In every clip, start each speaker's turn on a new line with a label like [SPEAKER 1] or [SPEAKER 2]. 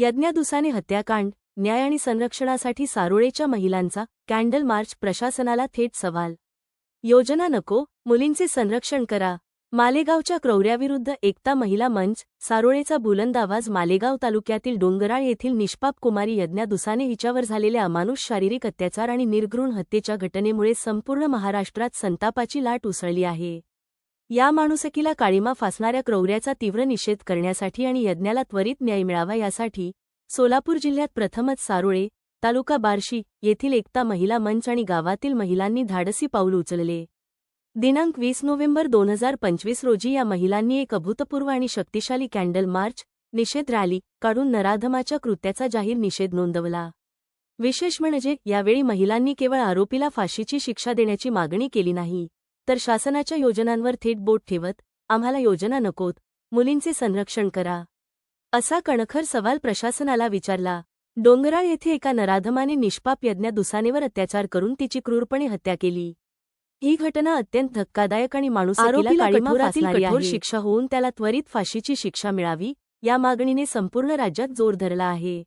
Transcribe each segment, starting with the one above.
[SPEAKER 1] यज्ञादुसाने हत्याकांड न्याय आणि संरक्षणासाठी सारोळेच्या महिलांचा कॅन्डल मार्च प्रशासनाला थेट सवाल. योजना नको मुलींचे संरक्षण करा. मालेगावच्या क्रौर्याविरुद्ध एकता महिला मंच सारोळेचा बुलंद आवाज मालेगाव तालुक्यातील डोंगराळ येथील निष्पाप कुमारी यज्ञा दुसाने हिच्यावर झालेल्या अमानुष शारीरिक अत्याचार आणि निर्घृण हत्येच्या घटनेमुळे संपूर्ण महाराष्ट्रात संतापाची लाट उसळली आहे. या माणुसकीला काळीमा फासणाऱ्या क्रौर्याचा तीव्र निषेध करण्यासाठी आणि यज्ञाला त्वरित न्याय मिळावा यासाठी सोलापूर जिल्ह्यात प्रथमच सारोळे तालुका बार्शी येथील एकता महिला मंच आणि गावातील महिलांनी धाडसी पाऊल उचलले. दिनांक वीस नोव्हेंबर दोन हजार पंचवीस रोजी या महिलांनी एक अभूतपूर्व आणि शक्तिशाली कॅन्डल मार्च निषेध रॅली काढून नराधमाच्या कृत्याचा जाहीर निषेध नोंदवला. विशेष म्हणजे यावेळी महिलांनी केवळ आरोपीला फाशीची शिक्षा देण्याची मागणी केली नाही. तर शासनाच्या योजनांवर थेट बोट ठेवत आम्हाला योजना नकोत मुलींचे संरक्षण करा. असा कणखर सवाल प्रशासनाला विचारला. डोंगराळ येथे एका नराधमाने निष्पाप यज्ञा दुसानेवर अत्याचार करून तिची क्रूरपणे हत्या केली. ही घटना अत्यंत धक्कादायक आणि माणूस कठोर. शिक्षा होऊन त्याला त्वरित फाशीची शिक्षा मिळावी या मागणीने संपूर्ण राज्यात जोर धरला आहे.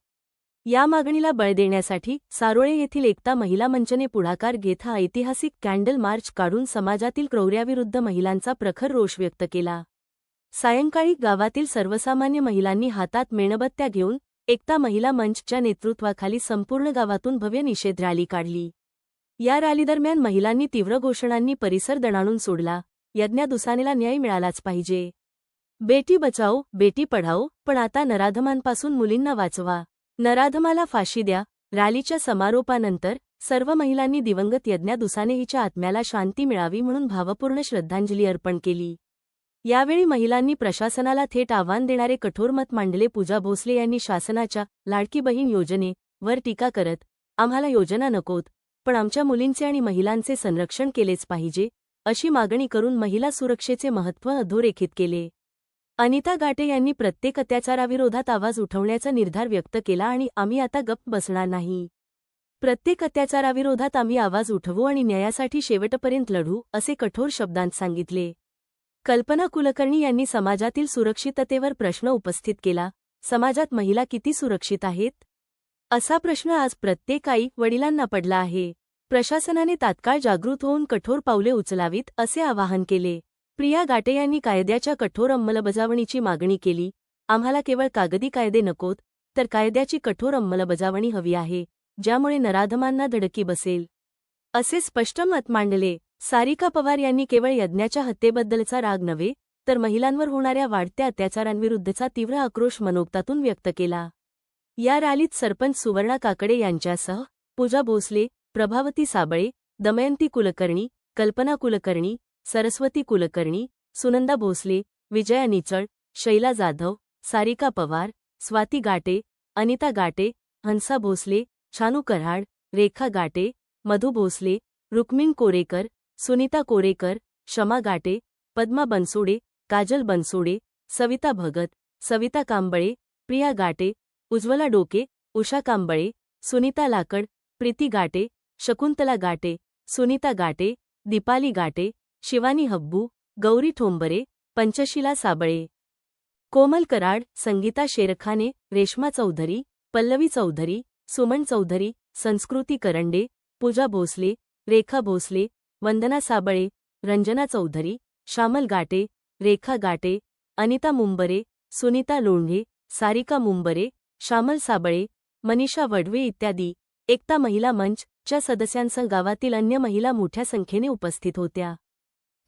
[SPEAKER 1] या मागणीला बळ देण्यासाठी सारोळे येथील एकता महिला मंचने पुढाकार घेत हा ऐतिहासिक कॅन्डल मार्च काढून समाजातील क्रौर्याविरुद्ध महिलांचा प्रखर रोष व्यक्त केला. सायंकाळी गावातील सर्वसामान्य महिलांनी हातात मेणबत्त्या घेऊन एकता महिला मंचच्या नेतृत्वाखाली संपूर्ण गावातून भव्य निषेध रॅली काढली. या रॅलीदरम्यान महिलांनी तीव्र घोषणांनी परिसर दणाणून सोडला. यज्ञा दुसानेला न्याय मिळालाच पाहिजे. बेटी बचाओ बेटी पढाओ पण आता नराधमांपासून मुलींना वाचवा. नराधमाला फाशी द्या रॅलीच्या समारोपानंतर सर्व महिलांनी दिवंगत यज्ञा दुसाने हिच्या आत्म्याला शांती मिळावी म्हणून भावपूर्ण श्रद्धांजली अर्पण केली. यावेळी महिलांनी प्रशासनाला थेट आव्हान देणारे कठोर मत मांडले. पूजा भोसले यांनी शासनाच्या लाडकी बहीण योजनेवर टीका करत आम्हाला योजना नकोत पण आमच्या मुलींचे आणि महिलांचे संरक्षण केलेच पाहिजे अशी मागणी करून महिला सुरक्षेचे महत्त्व अधोरेखित केले. अनिता गाटे यांनी प्रत्येक अत्याचाराविरोधात आवाज उठवण्याचा निर्धार व्यक्त केला आणि आम्ही आता गप्प बसणार नाही. प्रत्येक अत्याचाराविरोधात आम्ही आवाज उठवू आणि न्यायासाठी शेवटपर्यंत लढू असे कठोर शब्दांत सांगितले. कल्पना कुलकर्णी यांनी समाजातील सुरक्षिततेवर प्रश्न उपस्थित केला समाजात महिला किती सुरक्षित आहेत असा प्रश्न आज प्रत्येक आई वडिलांना पडला आहे. प्रशासनाने तात्काळ जागृत होऊन कठोर पावले उचलावीत असे आवाहन केले. प्रिया गाटे यांनी कायद्याच्या कठोर अंमलबजावणीची मागणी केली. आम्हाला केवळ कागदी कायदे नकोत तर कायद्याची कठोर अंमलबजावणी हवी आहे ज्यामुळे नराधमांना धडकी बसेल. असे स्पष्ट मत मांडले. सारिका पवार यांनी केवळ यज्ञाच्या हत्येबद्दलचा राग नव्हे तर महिलांवर होणाऱ्या वाढत्या अत्याचारांविरुद्धचा तीव्र आक्रोश मनोगतातून व्यक्त केला. या रॅलीत सरपंच सुवर्णा काकडे यांच्यासह पूजा भोसले प्रभावती साबळे दमयंती कुलकर्णी कल्पना कुलकर्णी सरस्वती कुलकर्णी सुनंदा भोसले विजया निचळ शैला जाधव सारिका पवार स्वाती गाटे अनिता गाटे हंसा भोसले छानू कराड रेखा गाटे मधु भोसले रुक्मिण कोरेकर सुनीता कोरेकर शमा गाटे पद्मा बनसोडे काजल बनसोडे सविता भगत सविता कांबळे प्रिया गाटे उज्ज्वला डोके उषा कांबळे सुनीता लाकड प्रीती गाटे शकुंतला गाटे सुनीता गाटे दीपाली गाटे शिवानी हब्बू गौरी ठोंबरे पंचशिला साबळे. कोमल कराड संगीता शेरखाने रेश्मा चौधरी पल्लवी चौधरी सुमन चौधरी संस्कृती करंडे पूजा भोसले रेखा भोसले वंदना साबळे रंजना चौधरी श्यामल गाटे रेखा गाटे अनिता मुंबरे सुनीता लोंढे सारिका मुंबरे श्यामल साबळे मनीषा वडवे इत्यादी. एकता महिला मंच च्या सदस्यांसह गावातील अन्य महिला मोठ्या संख्येने उपस्थित होत्या.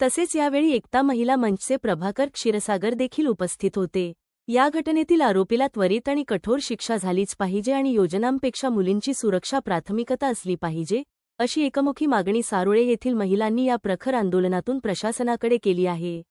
[SPEAKER 1] तसेच यावेळी एकता महिला मंचचे प्रभाकर क्षीरसागर देखील उपस्थित होते. या घटनेतील आरोपीला त्वरित आणि कठोर शिक्षा झालीच पाहिजे आणि योजनांपेक्षा मुलींची सुरक्षा प्राथमिकता असली पाहिजे अशी एकमुखी मागणी सारोळे येथील महिलांनी या प्रखर आंदोलनातून प्रशासनाकडे केली आहे.